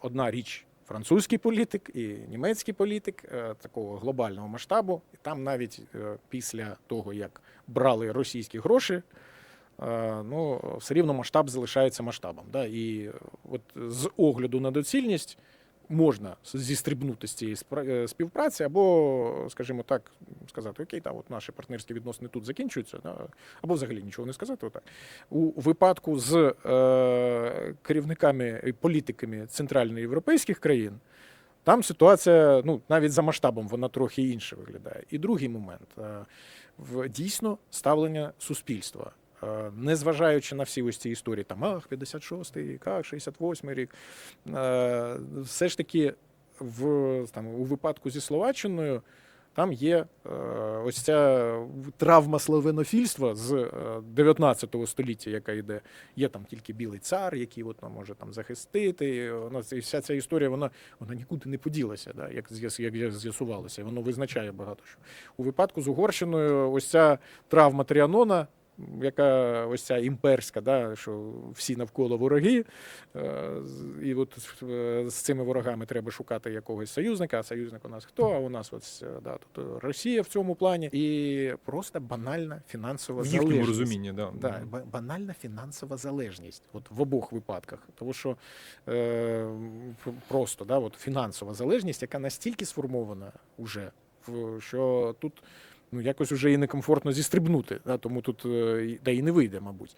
одна річ французький політик і німецький політик е, такого глобального масштабу. І там навіть е, після того, як брали російські гроші, е, ну, все рівно масштаб залишається масштабом. Да? І от з огляду на доцільність можна зістрибнути з цієї е, співпраці, або, скажімо так, сказати, окей, та, от наші партнерські відносини тут закінчуються, або взагалі нічого не сказати. Отак. У випадку з е, керівниками і політиками центральноєвропейських країн. Там ситуація, ну навіть за масштабом, вона трохи інше виглядає. І другий момент е, в дійсно ставлення суспільства. Е, Незважаючи на всі ось ці історії, там ах, 56-й рік, ах, 68-й рік, е, все ж таки в там у випадку зі Словаччиною. Там є е, ось ця травма славянофільства з е, 19 століття, яка йде. Є там тільки білий цар, який от, нам може там захистити. Вона, і вся ця історія вона, вона нікуди не поділася, да, як, як з'ясувалося. Воно визначає багато що. У випадку з Угорщиною ось ця травма Тріанона, яка ось ця імперська, да, що всі навколо вороги. е, І от е, з цими ворогами треба шукати якогось союзника. А союзник у нас хто? А у нас ось, е, да, тут Росія в цьому плані. І просто банальна фінансова В залежність. розумінні, да. Да, банальна фінансова залежність, от в обох випадках. Тому що е, просто да, от фінансова залежність, яка настільки сформована вже, в- що тут ну, якось вже і некомфортно зістрибнути, да, тому тут е, да і не вийде, мабуть.